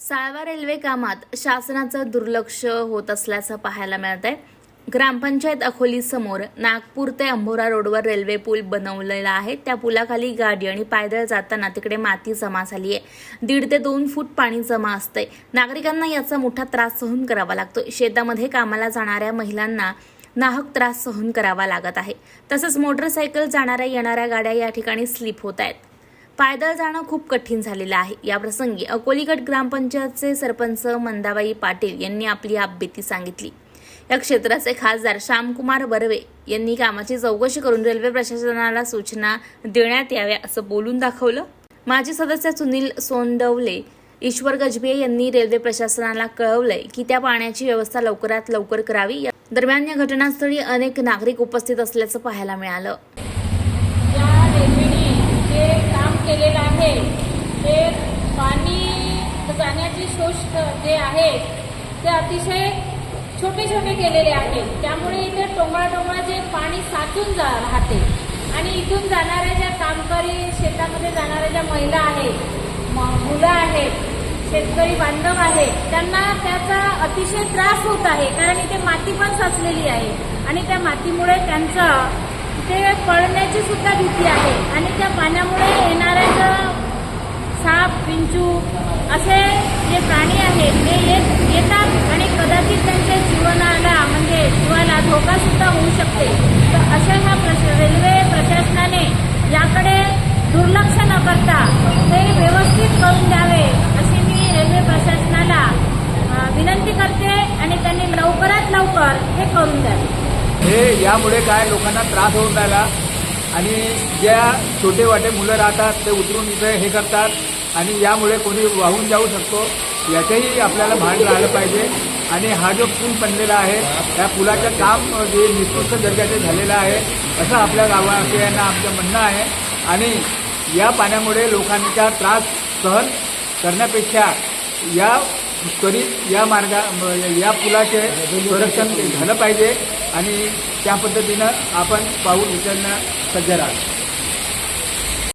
साळवा railway कामात शासनाचं दुर्लक्ष होत असल्याचं पाहायला मिळत आहे ग्रामपंचायत अकोलीसमोर नागपूर ते अंभोरा रोडवर रेल्वे पूल बनवलेला आहे. त्या पुलाखाली गाडी आणि पायदळ जाताना तिकडे माती जमा झाली आहे दीड ते दोन फूट पाणी जमा असतंय. नागरिकांना याचा मोठा त्रास सहन करावा लागतो शेतामध्ये कामाला जाणाऱ्या महिलांना नाहक त्रास सहन करावा लागत आहे. तसंच मोटरसायकल जाणाऱ्या येणाऱ्या गाड्या या ठिकाणी स्लिप होत आहेत. पायदळ जाणं खूप कठीण झालेलं आहे. या प्रसंगी अकोलीगड ग्रामपंचायतचे सरपंच मंदाबाई पाटील यांनी आपली आपबेती सांगितली. या क्षेत्राचे खासदार श्यामकुमार बर्वे यांनी कामाची चौकशी करून रेल्वे प्रशासनाला सूचना देण्यात याव्या असं बोलून दाखवलं. माजी सदस्य सुनील सोंडवले ईश्वर गजबे यांनी रेल्वे प्रशासनाला कळवलंय की त्या पाण्याची व्यवस्था लवकरात लवकर करावी. या- दरम्यान या घटनास्थळी अनेक नागरिक उपस्थित असल्याचं पाहायला मिळालं या रेल्वेने जे काम केलेलं आहे ते पाणी जाण्याची शोष जे आहे ते अतिशय छोटे छोटे केलेले आहेत त्यामुळे इथे टोंगळाटोंगळाचे पाणी साचून जा राहते आणि इथून जाणाऱ्या ज्या कामकरी शेतामध्ये जाणाऱ्या ज्या महिला आहेत म- मुलं आहेत शेतकरी बांधव आहेत त्यांना त्याचा अतिशय त्रास होत आहे. कारण इथे माती पण साचलेली आहे आणि त्या मातीमुळे त्यांचा ते पळण्याची सुद्धा भीती आहे. आणि त्या पाण्यामुळे येणाऱ्या ज्या साप पिंचू असे जे प्राणी आहेत ते येत येतात आणि कदाचित त्यांच्या जीवनाला म्हणजे जीवाला धोका सुद्धा होऊ शकते. तर अशा ह्या प्रश रेल्वे प्रशासनाने याकडे दुर्लक्ष न करता ते व्यवस्थित करून द्यावे अशी मी रेल्वे प्रशासनाला विनंती करते आणि त्यांनी लवकरात लवकर हे करून द्यावे. हे यामुळे काय लोकांना त्रास होऊन राहिला आणि ज्या छोटे वाटे मुलं राहतात ते उतरून इथे हे करतात. आणि यामुळे कोणी वाहून जाऊ शकतो याचंही आपल्याला भान राहिलं पाहिजे. आणि हा जो पूल बनलेला आहे त्या पुलाचं काम जे निकृष्ट दर्जाचे झालेलं आहे असं आपल्या गावावासियांना आमचं म्हणणं आहे. आणि या पाण्यामुळे लोकांचा त्रास सहन करण्यापेक्षा या त्वरित या मार्गा या पुलाचे संरक्षण झालं पाहिजे. आणि त्या पद्धतीनं आपण पाऊल उचलणं सज्ज राहतो